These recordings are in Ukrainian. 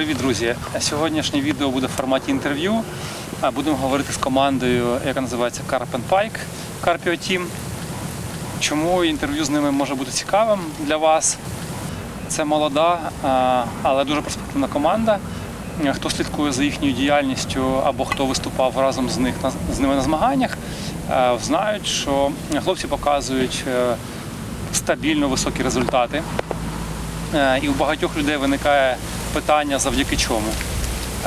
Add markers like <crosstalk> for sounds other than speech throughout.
Привіт, друзі! Сьогоднішнє відео буде в форматі інтерв'ю. Будемо говорити з командою, яка називається Carp Pike Carpio Team. Чому інтерв'ю з ними може бути цікавим для вас? Це молода, але дуже перспективна команда. Хто слідкує за їхньою діяльністю або хто виступав разом з, них, з ними на змаганнях, знають, що хлопці показують е, стабільно високі результати. Е, І у багатьох людей виникає питання завдяки чому.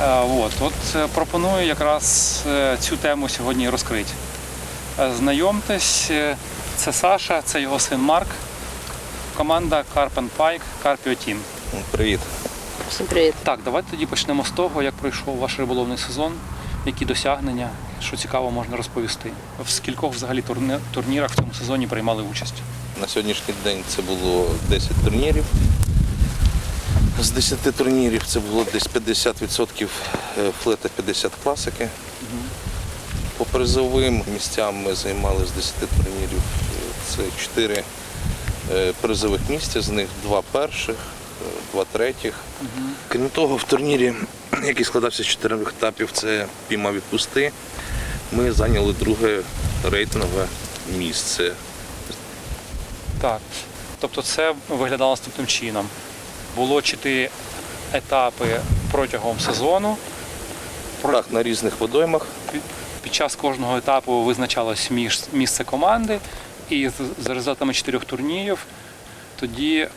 Е, От, от е, пропоную якраз е, цю тему сьогодні розкрити. Знайомтесь, це Саша, це його син Марк, команда Carp Pike Carpio Team. Привіт. Всім привіт. Так, давайте тоді почнемо з того, як пройшов ваш риболовний сезон, які досягнення, що цікаво можна розповісти. В скількох взагалі турнірах в цьому сезоні приймали участь? На сьогоднішній день це було 10 турнірів. З 10 турнірів це було десь 50% флета, 50 класики. По призовим місцям ми займали з 10 турнірів. Це 4 призових місця, з них 2 перших, 2 третіх. Крім того, в турнірі, який складався з чотирьох етапів, це пійма відпусти. Ми зайняли друге рейтингове місце. Так. Тобто це виглядало наступним чином. Було чотири етапи протягом сезону. Так, на різних водоймах. Під- час кожного етапу визначалось місце команди, і за результатами чотирьох турнірів тоді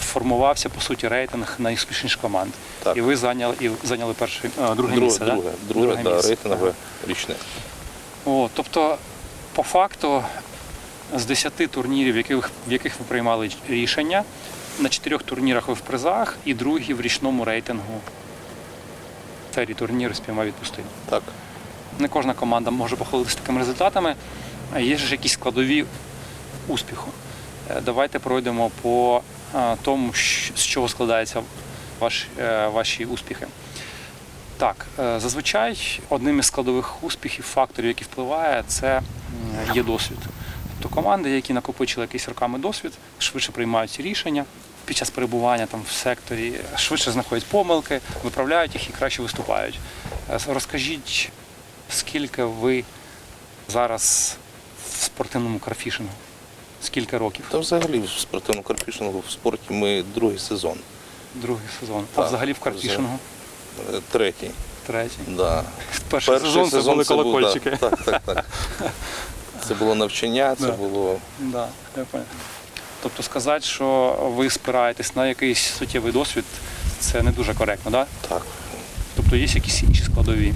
формувався по суті рейтинг найуспішніших команд. Так. І ви зайняли і зайняли перше е, друге Друге, місце. друге, да? друге, да, місце. рейтингове річне. О, тобто, по факту, з 10 турнірів, в яких, в яких ви приймали рішення, на чотирьох турнірах ви в призах і другий в річному рейтингу. Серії турнірів спійма відпусти. Так. Не кожна команда може похвалитися такими результатами. Є ж якісь складові успіху. Е, Давайте пройдемо по е, тому, з чого складаються ваші, е, ваші успіхи. Так, зазвичай одним із складових успіхів, факторів, які впливає, це є досвід. Тобто команди, які накопичили якийсь роками досвід, швидше приймають ці рішення під час перебування там в секторі, швидше знаходять помилки, виправляють їх і краще виступають. Е, Розкажіть, скільки ви зараз в спортивному карфішингу? Скільки років? Та взагалі в спортивному карпішингу в спорті ми другий сезон. Другий сезон. А Так, взагалі в карфішингу? Е, Третій. Третій. Да. Перший, сезон це були був, да. Так, так, так. <laughs> Це було навчання, це Да. було. Да, я понял. Тобто сказати, що ви спираєтесь на якийсь суттєвий досвід, це не дуже коректно, да? Так. Тобто є якісь інші складові.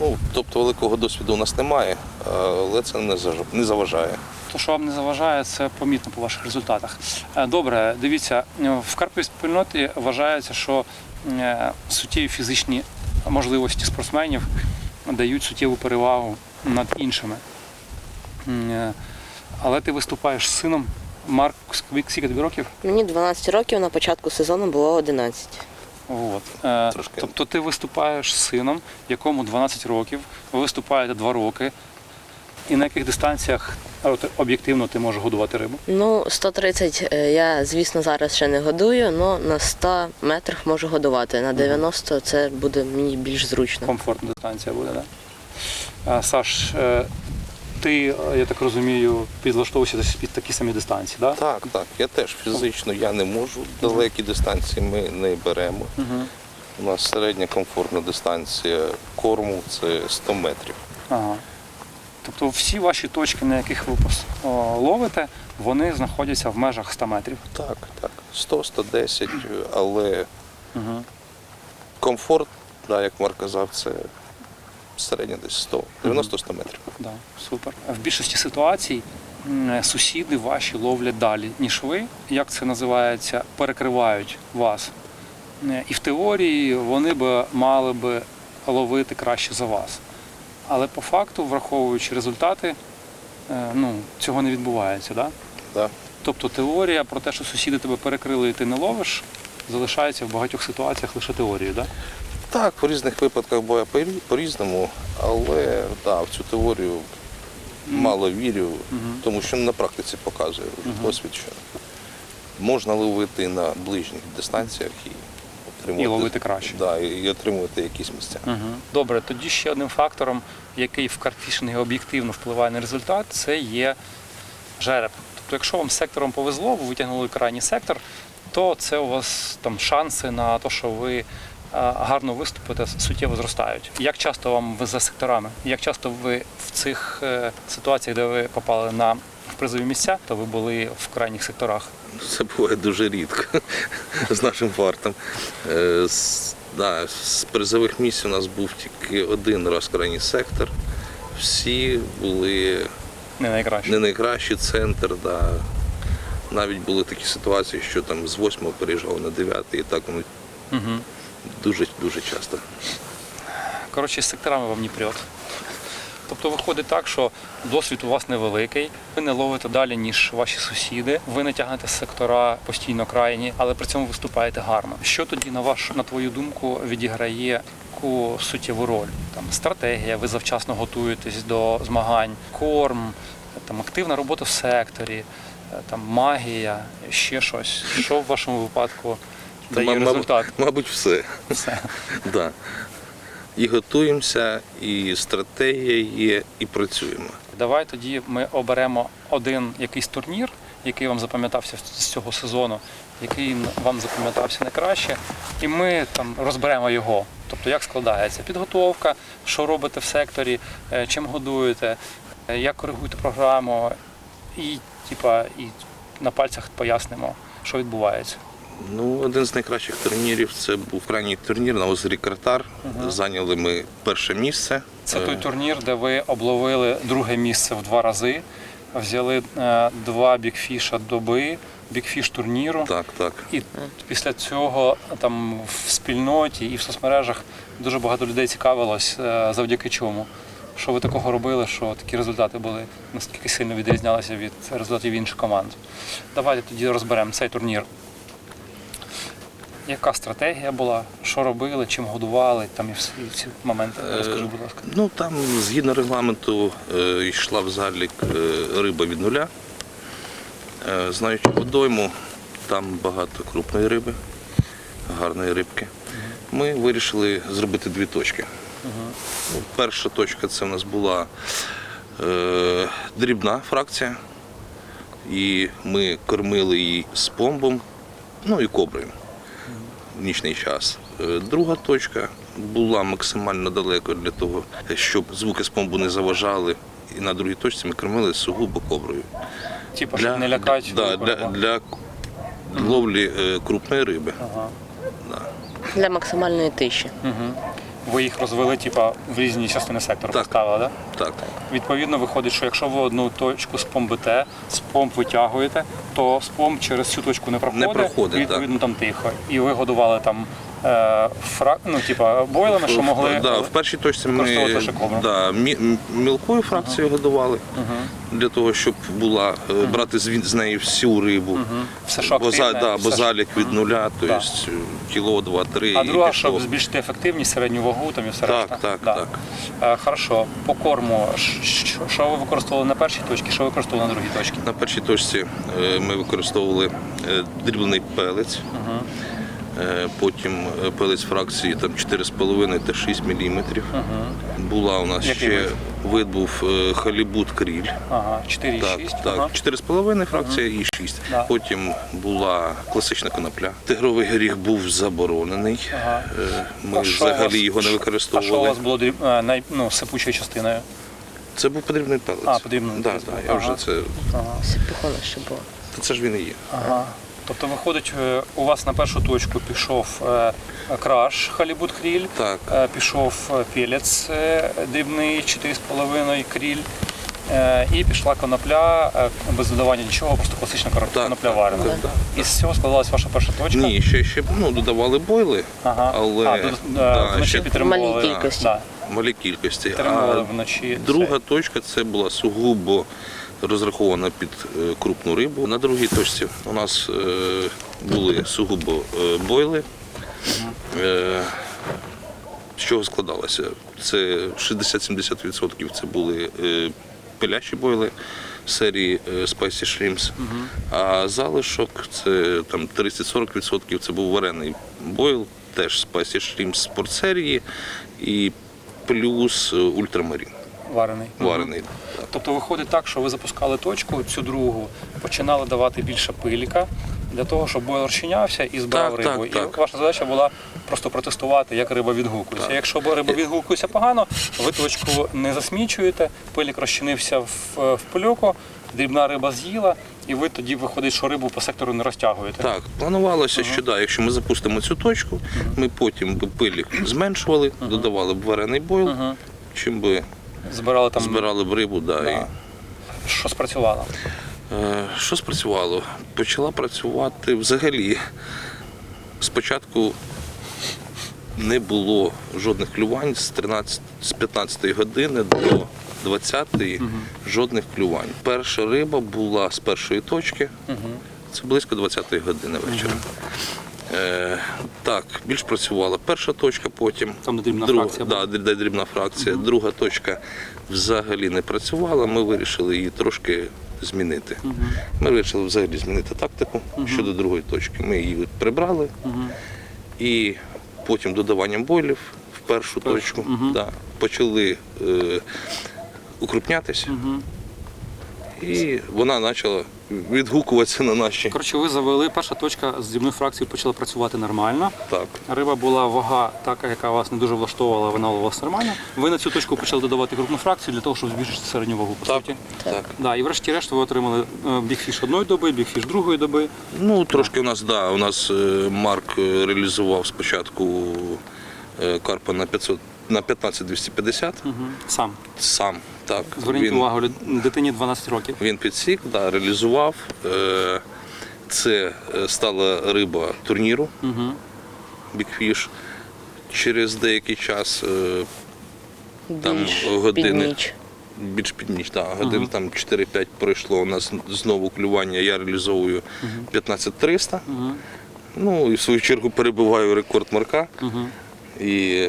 Ну, тобто великого досвіду у нас немає, але це не заважає. То, що вам не заважає, це помітно по ваших результатах. Е, Добре, дивіться, в карповій спільноті вважається, що е, суттєві фізичні можливості спортсменів дають суттєву перевагу над іншими. Е, Але ти виступаєш з сином. Марк, скільки тобі років? Мені 12 років, на початку сезону було 11. От. Е, Трошки. Тобто ти виступаєш з сином, якому 12 років, ви виступаєте 2 роки. І на яких дистанціях е, об'єктивно ти можеш годувати рибу? Ну, 130 е, я, звісно, зараз ще не годую, але на 100 метрах можу годувати. На 90 це буде мені більш зручно. Комфортна дистанція буде, так? Да? Саш, ти, е, я так розумію, підлаштовуєшся десь під такі самі дистанції, так? Так, так. Я теж фізично я не можу. Далекі дистанції ми не беремо. Угу. У нас середня комфортна дистанція корму це 100 метрів. Ага. Тобто всі ваші точки, на яких ви ловите, вони знаходяться в межах 100 метрів. Так, так. 100-110, але Угу. комфорт, да, як Марк казав, це середня десь 100, 90-100 метрів. Да, супер. В більшості ситуацій сусіди ваші ловлять далі, ніж ви. Як це називається, перекривають вас. І в теорії вони б мали би ловити краще за вас. Але по факту, враховуючи результати, е, ну, цього не відбувається. Да? Да. Тобто теорія про те, що сусіди тебе перекрили і ти не ловиш, залишається в багатьох ситуаціях лише теорією. Да? Так, в різних випадках буває по- по-різному, але да, в цю теорію мало вірю, тому що на практиці показує досвід, що можна ловити на ближніх дистанціях і отримувати. І ловити краще. Да, і, отримувати якісь місця. Угу. Добре, тоді ще одним фактором, який в карфішингі об'єктивно впливає на результат, це є жереб. Тобто, якщо вам сектором повезло, ви витягнули крайній сектор, то це у вас там шанси на те, що ви гарно виступите, суттєво зростають. Як часто вам везе секторами? Як часто ви в цих е, ситуаціях, де ви попали на призові місця, то ви були в крайніх секторах? Це буває дуже рідко з нашим фартом. Е, З, да, з призових місць у нас був тільки один раз крайній сектор. Всі були Не найкраще. не найкращий центр. Да. Навіть були такі ситуації, що там з 8 переїжджали на 9 і так воно Угу. Дуже дуже часто. Коротше, з секторами вам не прет. Тобто виходить так, що досвід у вас невеликий, ви не ловите далі, ніж ваші сусіди, ви не тягнете сектора постійно крайні, але при цьому виступаєте гарно. Що тоді, на ваш, на твою думку, відіграє таку суттєву роль? Там стратегія, ви завчасно готуєтесь до змагань, корм, там активна робота в секторі, там магія, ще щось. Що в вашому випадку дає результат? Мабуть, все. Все. <laughs> Да. І готуємося, і стратегія є, і працюємо. Давай тоді ми оберемо один якийсь турнір, який вам запам'ятався з цього сезону, який вам запам'ятався найкраще, і ми там розберемо його. Тобто, як складається підготовка, що робите в секторі, е, чим годуєте, е, як коригуєте програму, і, типа, і на пальцях пояснимо, що відбувається. Ну, один з найкращих турнірів це був крайній турнір на озері Картар. Зайняли ми перше місце. Це Е, той турнір, де ви обловили друге місце в два рази, взяли е, два бікфіша доби, бікфіш турніру. Так, так. І після цього там в спільноті і в соцмережах дуже багато людей цікавилось, е, завдяки чому. Що ви такого робили, що такі результати були наскільки сильно відрізнялися від результатів інших команд. Давайте тоді розберемо цей турнір. Яка стратегія була, що робили, чим годували, там і всі ці моменти. Розкажи, будь ласка. Ну там згідно регламенту е, йшла в залік е, риба від нуля. Е, знаючи водойму, там багато крупної риби, гарної рибки. Ми вирішили зробити дві точки. Ну, перша точка це в нас була е, дрібна фракція. І ми кормили її з помбом, ну і коброю нічний час. Е, Друга точка була максимально далеко для того, щоб звуки з помбу не заважали. І на другій точці ми кормили сугубо коброю. Типа, щоб не лякати. да, для, для ловлі е, крупної риби. Ага. Да. Для максимальної тиші. Угу. Ви їх розвели, типа, в різні частини сектору Так. поставили. Да? Так, Відповідно, виходить, що якщо ви одну точку спомбите, спомб витягуєте, то спомб через цю точку не проходить, проходить, і, відповідно там тихо. І ви годували там е, фра... ну, типа, бойлами, що могли. да, в першій точці ми да, мі- м- мілкою фракцією годували для того, щоб була е, брати з, з неї всю рибу. Все, що бо, за, активне, да, бо все, залік від нуля, то є кіло, два, три. А друга, щоб збільшити ефективність, середню вагу там і все Так, решта. так, Да. так. Е, хорошо, по корму, що, ви використовували на першій точці, що ви використовували на другій точці? На першій точці е, ми використовували е, дрібний пелець, Е, потім е, пелець фракції там 4,5 та 6 мм. Була у нас Який ще вид? був е, халібут кріль. Ага, 4,6. Так, так, Ага. 4,5 фракція і 6. Да. Потім була класична конопля. Тигровий горіх був заборонений. Ага. Е, Ми А взагалі вас- його не А що у вас було дріб- е, най, ну, сипучою частиною? Це був подрібний пелець. А, подрібний да, був. я вже це. Ага. Сипухона ще було. Та це ж він і є. Ага. Тобто, виходить, е, у вас на першу точку пішов е, краш халібут кріль, Так. е, пішов пелець е, дрібний 4,5 кріль. І пішла конопля без додавання нічого, просто класична конопля так, варена. так, так. І з цього складалась ваша перша точка. Ні, ще, ще ну, додавали бойли, Ага. але а, е, да, вночі ще підтримували. Малій кількості. Да, малі кількості. підтримували А вночі. друга цей. точка це була сугубо розрахована під е, крупну рибу. На другій точці у нас е, були сугубо е, бойли. З чого складалося? Це 60-70% це були пилящі бойли серії Spicy Shrimps, а залишок це там 30-40% це був варений бойл теж Spicy Shrimp спортсерії і плюс ультрамарін Варений. варений. Тобто виходить так, що ви запускали точку, цю другу, починали давати більше пиліка для того, щоб бойлер розчинявся і збирав Так, рибу. так, і так. ваша задача була просто протестувати, як риба відгукується. Якщо риба відгукується погано, ви точку не засмічуєте, пилік розчинився в, в пилюку, дрібна риба з'їла, і ви тоді виходить, що рибу по сектору не розтягуєте. Так, планувалося, що да, якщо ми запустимо цю точку, ми потім би пилік зменшували, додавали б варений бойл, Мгм. чим би Збирали там, збирали б рибу. Да, Да. і, що спрацювало. Е, Що спрацювало? Почала працювати взагалі. Спочатку не було жодних клювань з 13, з 15 години до 20 жодних клювань. Перша риба була з першої точки, це близько 20 години вечора. Е, так, більш працювала перша точка, потім Там, де дрібна друга, фракція да, де- дрібна фракція. Друга точка взагалі не працювала. Ми вирішили її трошки змінити. Ми вирішили взагалі змінити тактику щодо другої точки. Ми її прибрали і потім додаванням бойлів в першу точку да, почали е, укрупнятися. І вона почала відгукуватися на наші. Коротше, ви завели, перша точка з дрібною фракцією почала працювати нормально. Так. Риба була вага така, яка вас не дуже влаштовувала, вона у вас нормально. Ви на цю точку почали додавати крупну фракцію для того, щоб збільшити середню вагу. По Так, суті. так. Да, і врешті-решт ви отримали е, бікфіш одної доби, бікфіш другої доби. Ну, трошки у нас, да, у нас е, Марк е, реалізував спочатку е, карпа на 500 на 15250 Угу. Сам. сам. Так, Зверніть він, увагу, дитині 12 років. він підсік, да, реалізував. Е, Це е, стала риба турніру Угу. Бікфіш. Через деякий час, е, Там Більш години. під ніч. більш під ніч, да, годин там 4-5 пройшло, у нас знову клювання, я реалізовую 15300. Угу. Ну і в свою чергу перебиваю рекорд Марка. Угу. І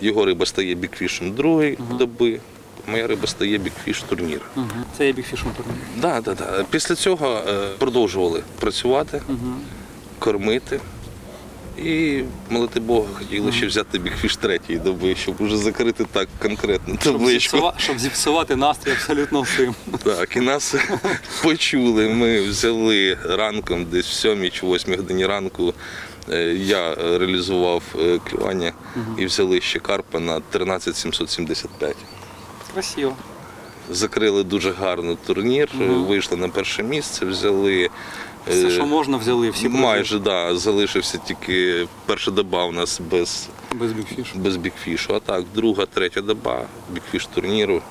його риба стає бікфішем другої доби, моя риба стає бікфіш турнір. Угу. Це є бікфішом турнір. Да, да, да. Після цього е, продовжували працювати, Угу. кормити. І молити Бога, хотіли ще взяти бікфіш третьої доби, щоб вже закрити так конкретно Щоб, табличку. зіпсува... щоб зіпсувати настрій абсолютно всім. Так, і нас <laughs> почули. Ми взяли ранком, десь в 7 чи 8 годині ранку. е, Я реалізував е, клювання і взяли ще карпа на 13775. Красиво. Закрили дуже гарно турнір, е, вийшли на перше місце, взяли. е, Все, що можна, взяли всі Майже да, залишився тільки перша доба у нас без, без бікфішу. без бікфішу. А так, друга, третя доба, бікфіш турніру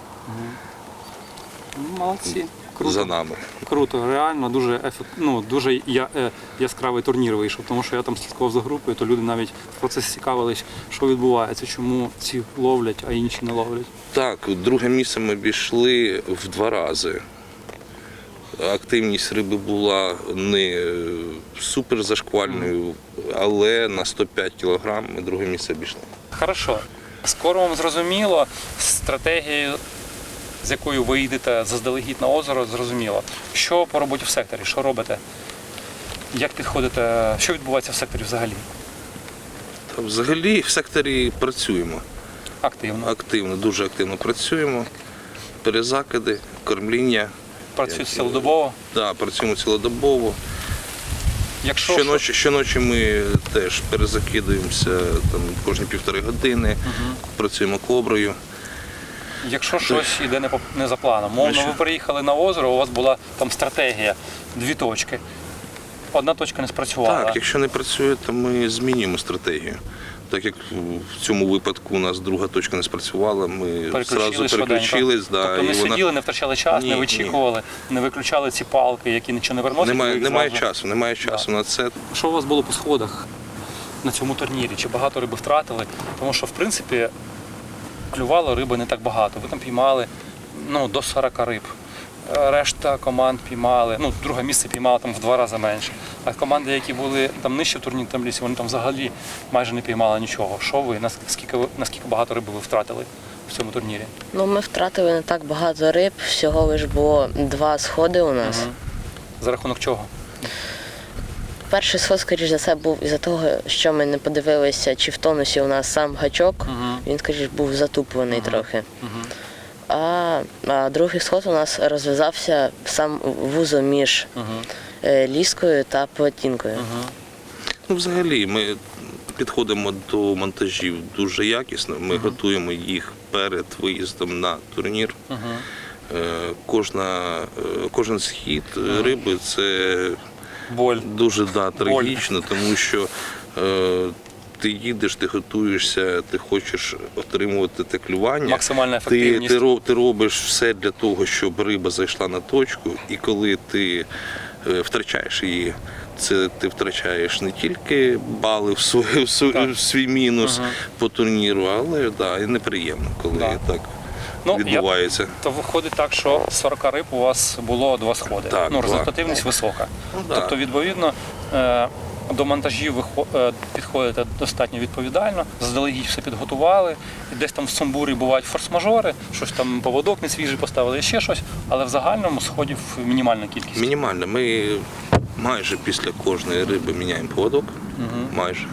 Ну, Молодці. Круто. за нами. Круто, реально дуже ефект, ну, дуже я, е, яскравий турнір вийшов, тому що я там слідкував за групою, то люди навіть в процесі цікавились, що відбувається, чому ці ловлять, а інші не ловлять. Так, друге місце ми обійшли в два рази. Активність риби була не супер зашквальною, але на 105 кг ми друге місце обійшли. Хорошо. Скоро вам зрозуміло стратегію, з якою ви йдете заздалегідь на озеро, зрозуміло. Що по роботі в секторі, що робите? Як підходите, що відбувається в секторі взагалі? Та взагалі в секторі працюємо Активно. активно, дуже активно працюємо. Перезакиди, кормління. Працюють цілодобово. Да, працюємо цілодобово. Якщо Щоночі, щоночі ми теж перезакидуємося там, кожні півтори години, працюємо коброю. Якщо щось йде не, по, не за планом, мовно, ви приїхали на озеро, у вас була там стратегія, дві точки. Одна точка не спрацювала. Так, якщо не працює, то ми змінюємо стратегію. Так як в цьому випадку у нас друга точка не спрацювала, ми одразу переключились. Да, тобто не і вона... сиділи, не втрачали час, Ні, не ні. вичікували, не виключали ці палки, які нічого не виносять. Немає, немає часу, немає часу на це. Що у вас було по сходах на цьому турнірі? Чи багато риби втратили? Тому що, в принципі, клювало риби не так багато. Ви там піймали ну, до 40 риб. Е, Решта команд піймали, ну, друге місце піймало там в два рази менше. А команди, які були там нижче в турнірній таблиці, вони там взагалі майже не піймали нічого. Що ви? Наскільки, наскільки багато риби ви втратили в цьому турнірі? Ну, ми втратили не так багато риб, всього лиш було два сходи у нас. За рахунок чого? перший сход, скоріш за все, був із-за того, що ми не подивилися, чи в тонусі у нас сам гачок. Мгм. Він, скоріш, був затуплений трохи. А, а другий сход у нас розв'язався сам вузол між е, ліскою та платінкою. Ну, взагалі, ми підходимо до монтажів дуже якісно. Ми готуємо їх перед виїздом на турнір. Е, Кожна, е, кожен схід риби це Боль. дуже да, трагічно, тому що е, ти їдеш, ти готуєшся, ти хочеш отримувати те клювання. Максимальна Ти, ефективність. ти, ро- ти робиш все для того, щоб риба зайшла на точку, і коли ти е, втрачаєш її, це ти втрачаєш не тільки бали в свій, в свій, в свій мінус по турніру, але да, і неприємно, коли Да. так Ну, я- відбувається. То виходить так, що 40 риб у вас було два сходи. Так, ну, результативність висока. Ну. Тобто, відповідно, е, до монтажів ви е, підходите достатньо відповідально, заздалегідь все підготували. І десь там в сумбурі бувають форс-мажори, щось там поводок не свіжий поставили, ще щось, але в загальному сходів мінімальна кількість. Мінімально. Ми майже після кожної риби міняємо поводок. Майже.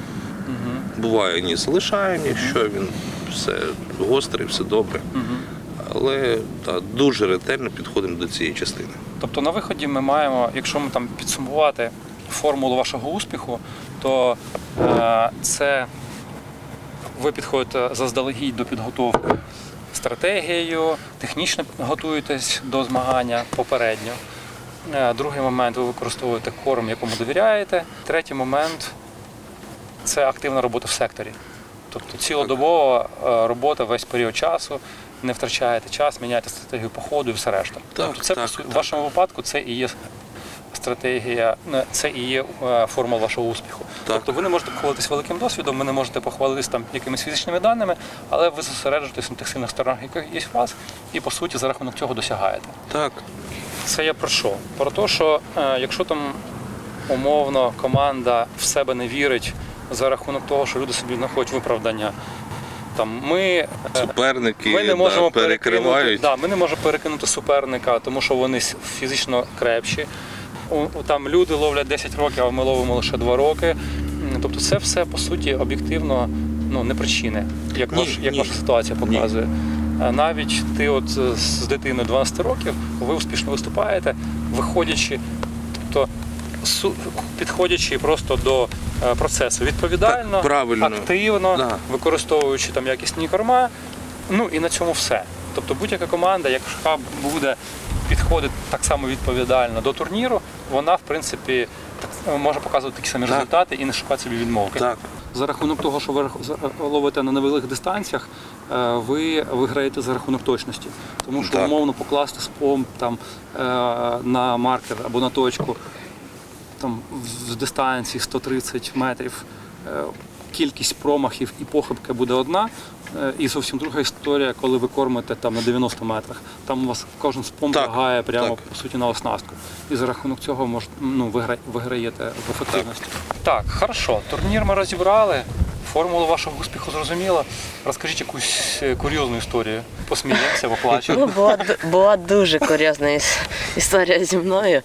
Буває, ні, залишаємо, якщо він все гострий, все добре. Але та, дуже ретельно підходимо до цієї частини. Тобто на виході ми маємо, якщо ми там підсумувати формулу вашого успіху, то е, це ви підходите заздалегідь до підготовки стратегією, технічно готуєтесь до змагання попередньо. Е, Другий момент ви використовуєте корм, якому довіряєте. Третій момент це активна робота в секторі. Тобто цілодобова е, робота весь період часу, не втрачаєте час, міняєте стратегію по ходу і все решта. Так, тобто це так, в так. вашому випадку це і є стратегія, це і є е, формула вашого успіху. Так. Тобто ви не можете похвалитись великим досвідом, ви не можете похвалитись там якимись фізичними даними, але ви зосереджуєтесь на тих сильних сторонах, які є у вас, і по суті за рахунок цього досягаєте. Так, Це я про що? Про те, що е, якщо там умовно команда в себе не вірить за рахунок того, що люди собі знаходять виправдання. Там ми, е, суперники ми не да, можемо перекривають. перекинути, да, ми не можемо перекинути суперника, тому що вони фізично крепші. Там люди ловлять 10 років, а ми ловимо лише 2 роки. Тобто це все по суті об'єктивно ну, не причини, як, Ні, ваш, як ні. ваша ситуація показує. А Навіть ти от з дитиною 12 років, ви успішно виступаєте, виходячи, тобто підходячи просто до е, процесу відповідально, Так, правильно. активно, Да. використовуючи там якісні корма. Ну і на цьому все. Тобто будь-яка команда, яка буде підходити так само відповідально до турніру, вона в принципі так, може показувати такі самі Так. результати і не шукати собі відмовки. Так, За рахунок того, що ви ловите на невеликих дистанціях, е, ви виграєте за рахунок точності. Тому що Так. умовно покласти спом там, е, на маркер або на точку там, в дистанції 130 метрів. Кількість промахів і похибки буде одна. е, І зовсім друга історія, коли ви кормите там на 90 метрах. Там у вас кожен спом лягає прямо так. по суті на оснастку. І за рахунок цього мож, ну, вигра, виграєте в ефективності. Так, хорошо. Турнір ми розібрали. Формулу вашого успіху зрозуміло. Розкажіть якусь е, курйозну історію. Посміємося, Ну, була, була дуже курйозна іс- історія зі мною.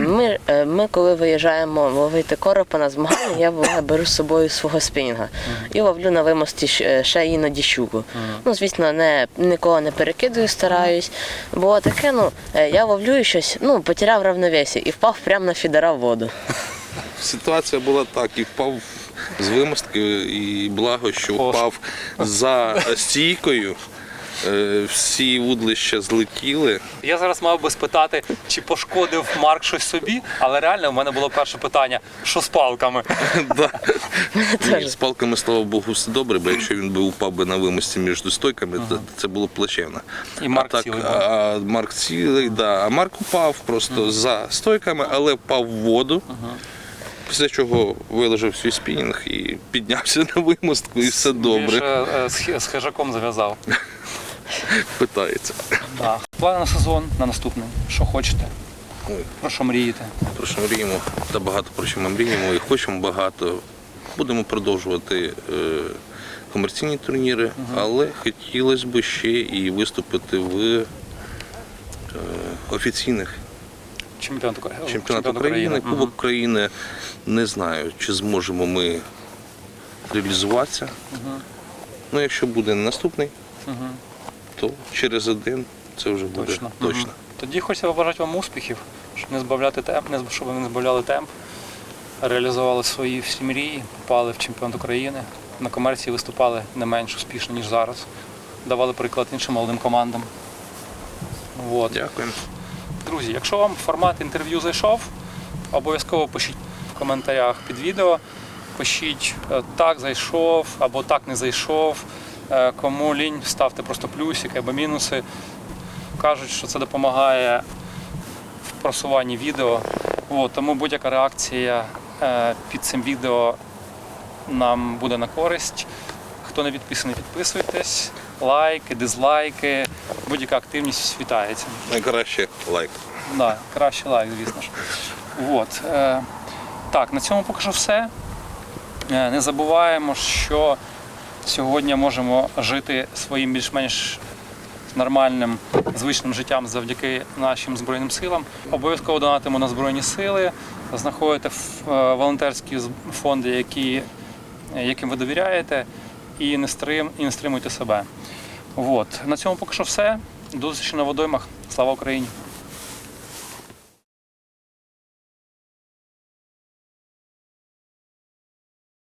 Ми, е, ми коли виїжджаємо ловити коропа на змагання, я буває, беру з собою свого спінга і ловлю на вимості е, ще іноді щуку. Ну, звісно, не, нікого не перекидую, стараюсь. Було таке, ну, я ловлю і щось, ну, потеряв равновесие і впав прямо на фідера в воду. ситуація була так, і впав з вимостки, і благо, що впав за стійкою. Е, Всі вудлища злетіли. Я зараз мав би спитати, чи пошкодив Марк щось собі, але реально в мене було перше питання: що з палками? <laughs> З палками, слава Богу, все добре, бо якщо він би упав би на вимості між стойками, це було б плачевно. І Марк так, цілий а Марк цілий, да. А Марк упав просто за стойками, але впав в воду. Після чого виложив свій спінінг і піднявся на вимостку, і все добре. Більше з хижаком зав'язав. Питається. Так. Плани на сезон на наступний. Що хочете? Про що мрієте? Про що мріємо, та багато про що ми мріємо і хочемо багато. Будемо продовжувати е, комерційні турніри, але хотілося б ще і виступити в е, офіційних Чемпіонат, Укра- Чемпіонат України. Кубок України. Не знаю, чи зможемо ми реалізуватися. Ну, якщо буде наступний, то через один це вже буде Точно. точно. Тоді хочеться побажати вам успіхів, щоб не збавляти темп, не щоб ви не збавляли темп, реалізували свої всі мрії, попали в чемпіонат України. На комерції виступали не менш успішно, ніж зараз. Давали приклад іншим молодим командам. От. Дякуємо. Друзі, якщо вам формат інтерв'ю зайшов, обов'язково пишіть в коментарях під відео. Пишіть е, так зайшов або так не зайшов. Е, Кому лінь, ставте просто плюсики або мінуси. Кажуть, що це допомагає в просуванні відео. От, тому будь-яка реакція е, під цим відео нам буде на користь. Хто не підписаний, підписуйтесь. Лайки, дизлайки, будь-яка активність вітається. Найкраще лайк. Да, краще лайк, звісно ж. От. Е, так, на цьому поки що все. Е, не забуваємо, що сьогодні можемо жити своїм більш-менш нормальним звичним життям завдяки нашим Збройним силам. Обов'язково донатимо на Збройні сили, знаходите е, волонтерські фонди, які, яким ви довіряєте, і не, стрим, і не стримуйте себе. От. На цьому поки що все. До зустрічі на водоймах. Слава Україні!